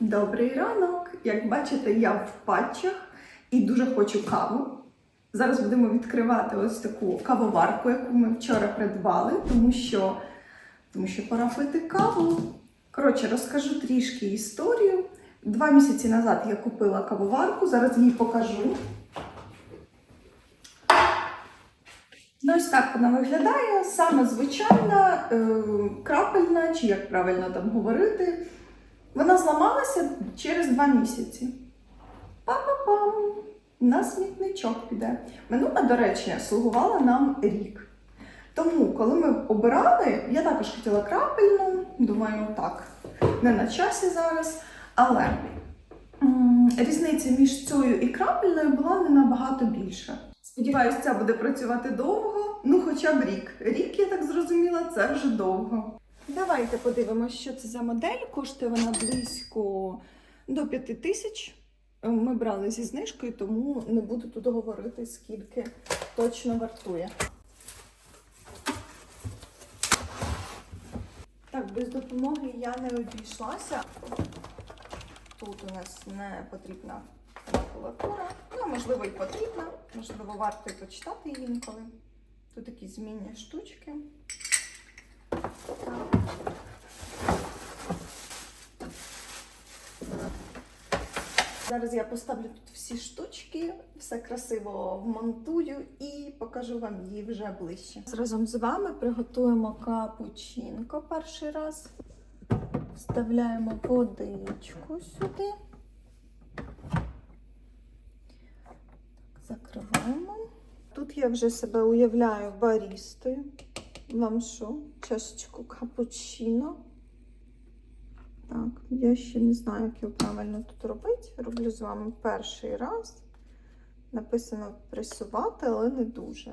Добрий ранок! Як бачите, я в патчах і дуже хочу каву. Зараз будемо відкривати ось таку кавоварку, яку ми вчора придбали, тому що, тому що пора пити каву. Коротше, розкажу трішки історію. Два місяці назад я купила кавоварку, зараз її покажу. Ну, ось так вона виглядає. Саме звичайна, е, крапельна, чи як правильно там говорити. Вона зламалася через два місяці. Па-па-пам! На смітничок піде. Минула, до речі, слугувала нам рік. Тому, коли ми обирали, я також хотіла крапельну, думаю, так, не на часі зараз. Але різниця між цією і крапельною була не набагато більша. Сподіваюсь, ця буде працювати довго, ну хоча б рік. Рік, я так зрозуміла, це вже довго. Давайте подивимося, що це за модель. Коштує вона близько до 5 тисяч. Ми брали зі знижкою, тому не буду тут говорити, скільки точно вартує. Так, без допомоги я не обійшлася. Тут у нас не потрібна макулатура. Ну, можливо, і потрібна, можливо, варто і почитати її інколи. Тут такі змінні штучки. Зараз я поставлю тут всі штучки, все красиво вмонтую і покажу вам її вже ближче. Разом з вами приготуємо капучинко перший раз. Вставляємо водичку сюди. Так, закриваємо. Тут я вже себе уявляю барістою. Вам що? Чашечку капучино. Так, я ще не знаю, як його правильно тут робити. Роблю з вами перший раз. Написано пресувати, але не дуже.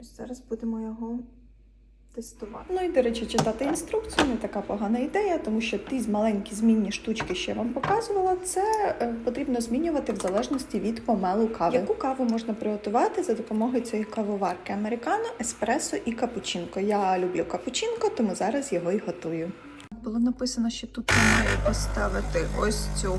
Ось зараз будемо його тестувати. Ну і, до речі, читати інструкцію не така погана ідея, тому що ті маленькі змінні штучки, що я вам показувала, це е, потрібно змінювати в залежності від помелу кави. Яку каву можна приготувати за допомогою цієї кавоварки? Американо, еспресо і капучинко. Я люблю капучинко, тому зараз його і готую. Було написано, що тут я маю поставити ось цю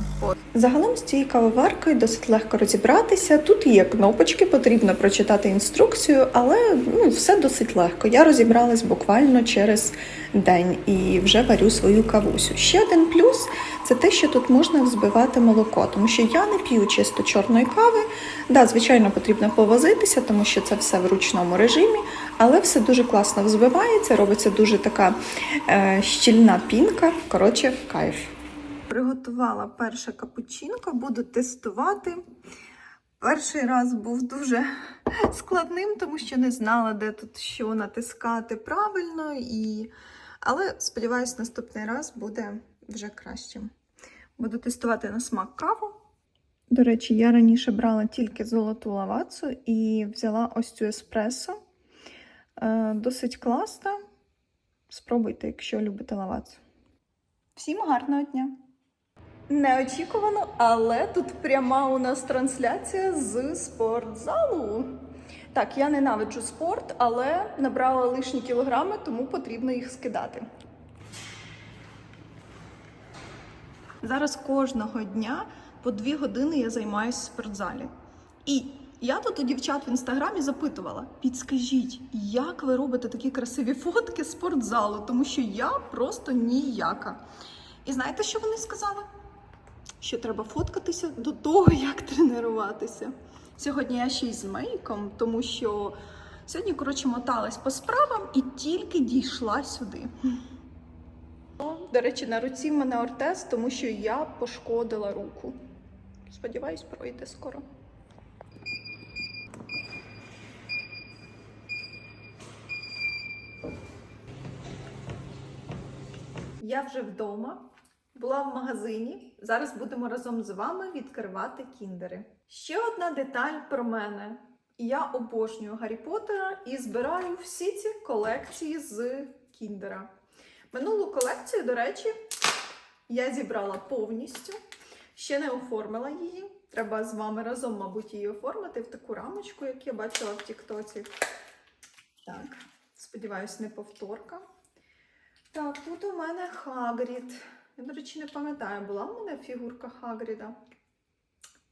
Загалом з цією кавоваркою досить легко розібратися. Тут є кнопочки, потрібно прочитати інструкцію, але ну, все досить легко. Я розібралась буквально через день і вже варю свою кавусю. Ще один плюс це те, що тут можна взбивати молоко, тому що я не п'ю чисто чорної кави. Да, звичайно, потрібно повозитися, тому що це все в ручному режимі, але все дуже класно взбивається, робиться дуже така е, щільна пінка. Коротше, кайф. Приготувала перше капучинко, буду тестувати. Перший раз був дуже складним, тому що не знала, де тут що натискати правильно. І... Але сподіваюся, наступний раз буде вже кращим. Буду тестувати на смак каву. До речі, я раніше брала тільки золоту лавацу і взяла ось цю еспресо. Е, Досить класна. Спробуйте, якщо любите лавацу. Всім гарного дня! Неочікувано, але тут пряма у нас трансляція з спортзалу. Так, я ненавиджу спорт, але набрала лишні кілограми, тому потрібно їх скидати. Зараз кожного дня по дві години я займаюся в спортзалі. І я тут у дівчат в інстаграмі запитувала: підскажіть, як ви робите такі красиві фотки з спортзалу, тому що я просто ніяка. І знаєте, що вони сказали? Що треба фоткатися до того, як тренуватися. Сьогодні я ще й з мейком, тому що сьогодні, коротше, моталась по справам і тільки дійшла сюди. До речі, на руці в мене ортез, тому що я пошкодила руку. Сподіваюсь, пройде скоро. Я вже вдома, була в магазині. Зараз будемо разом з вами відкривати кіндери. Ще одна деталь про мене. Я обожнюю Гаррі Поттера і збираю всі ці колекції з кіндера. Минулу колекцію, до речі, я зібрала повністю, ще не оформила її. Треба з вами разом, мабуть, її оформити в таку рамочку, як я бачила в Тіктоці. Так, сподіваюсь, не повторка. Так, тут у мене Хагрід. Я, до речі, не пам'ятаю, була в мене фігурка Хагріда.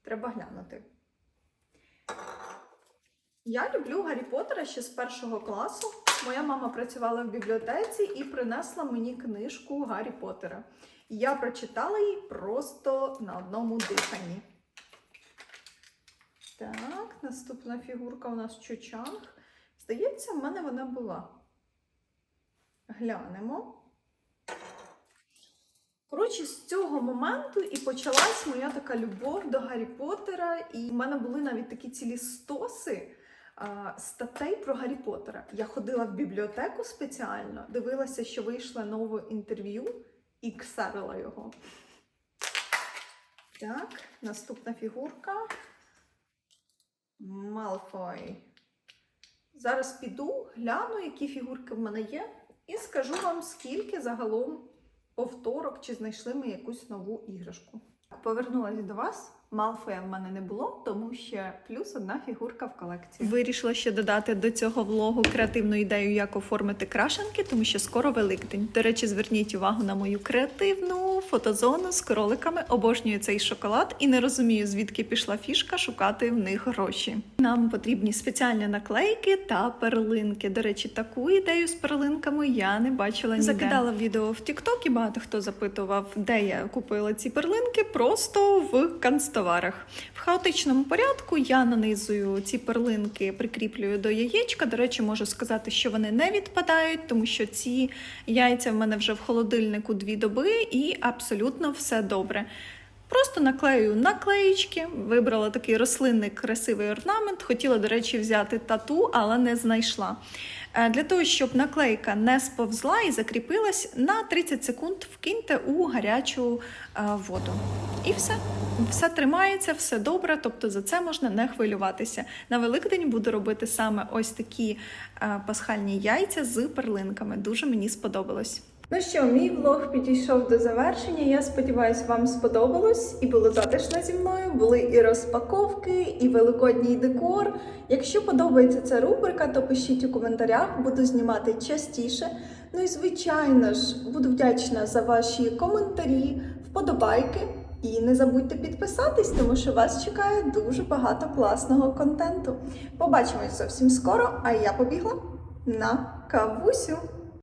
Треба глянути. Я люблю Гаррі Поттера ще з першого класу. Моя мама працювала в бібліотеці і принесла мені книжку Гаррі Поттера. Я прочитала її просто на одному диханні. Так, наступна фігурка у нас Чучанг. Здається, в мене вона була. Глянемо. Коротше, з цього моменту і почалась моя така любов до Гаррі Поттера. І в мене були навіть такі цілі стоси а, статей про Гаррі Поттера. Я ходила в бібліотеку спеціально, дивилася, що вийшло нове інтерв'ю і ксарила його. Так, наступна фігурка. Малфой. Зараз піду, гляну, які фігурки в мене є, і скажу вам, скільки загалом повторок, чи знайшли ми якусь нову іграшку. Повернулася до вас. Малфоя в мене не було, тому ще плюс одна фігурка в колекції. Вирішила ще додати до цього влогу креативну ідею, як оформити крашенки, тому що скоро Великдень. До речі, зверніть увагу на мою креативну фотозону з кроликами. Обожнюю цей шоколад і не розумію, звідки пішла фішка шукати в них гроші. Нам потрібні спеціальні наклейки та перлинки. До речі, таку ідею з перлинками я не бачила ніде. Закидала відео в TikTok і багато хто запитував, де я купила ці перлинки, просто в канцтоварах. В хаотичному порядку я нанизую ці перлинки, прикріплюю до яєчка. До речі, можу сказати, що вони не відпадають, тому що ці яйця в мене вже в холодильнику дві доби і абсолютно все добре. Просто наклею наклеїчки, вибрала такий рослинний красивий орнамент. Хотіла, до речі, взяти тату, але не знайшла. Е, Для того, щоб наклейка не сповзла і закріпилась, на 30 секунд вкиньте у гарячу е, воду. І все. Все тримається, все добре, тобто за це можна не хвилюватися. На Великдень буду робити саме ось такі е, пасхальні яйця з перлинками. Дуже мені сподобалось. Ну що, мій влог підійшов до завершення. Я сподіваюся, вам сподобалось і було затишно зі мною. Були і розпаковки, і великодній декор. Якщо подобається ця рубрика, то пишіть у коментарях, буду знімати частіше. Ну і звичайно ж, буду вдячна за ваші коментарі, вподобайки. І не забудьте підписатись, тому що вас чекає дуже багато класного контенту. Побачимось зовсім скоро, а я побігла на кавусю.